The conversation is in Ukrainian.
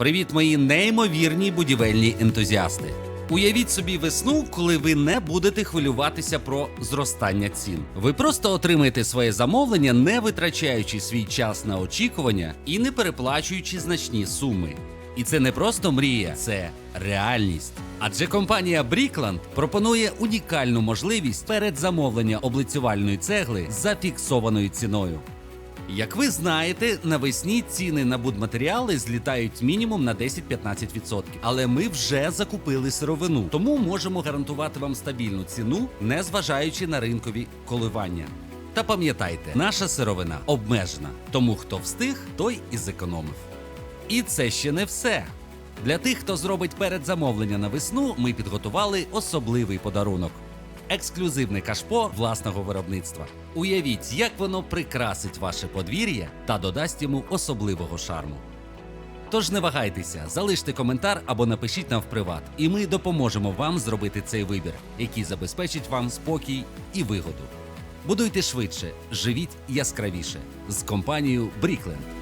Привіт, мої неймовірні будівельні ентузіасти. Уявіть собі весну, коли ви не будете хвилюватися про зростання цін. Ви просто отримаєте своє замовлення, не витрачаючи свій час на очікування і не переплачуючи значні суми. І це не просто мрія, це реальність. Адже компанія Brickland пропонує унікальну можливість передзамовлення облицювальної цегли за фіксованою ціною. Як ви знаєте, навесні ціни на будматеріали злітають мінімум на 10-15%. Але ми вже закупили сировину, тому можемо гарантувати вам стабільну ціну, не зважаючи на ринкові коливання. Та пам'ятайте, наша сировина обмежена, тому хто встиг, той і зекономив. І це ще не все. Для тих, хто зробить передзамовлення на весну, ми підготували особливий подарунок. Ексклюзивне кашпо власного виробництва. Уявіть, як воно прикрасить ваше подвір'я та додасть йому особливого шарму. Тож не вагайтеся, залиште коментар або напишіть нам в приват, і ми допоможемо вам зробити цей вибір, який забезпечить вам спокій і вигоду. Будуйте швидше, живіть яскравіше з компанією Брікленд.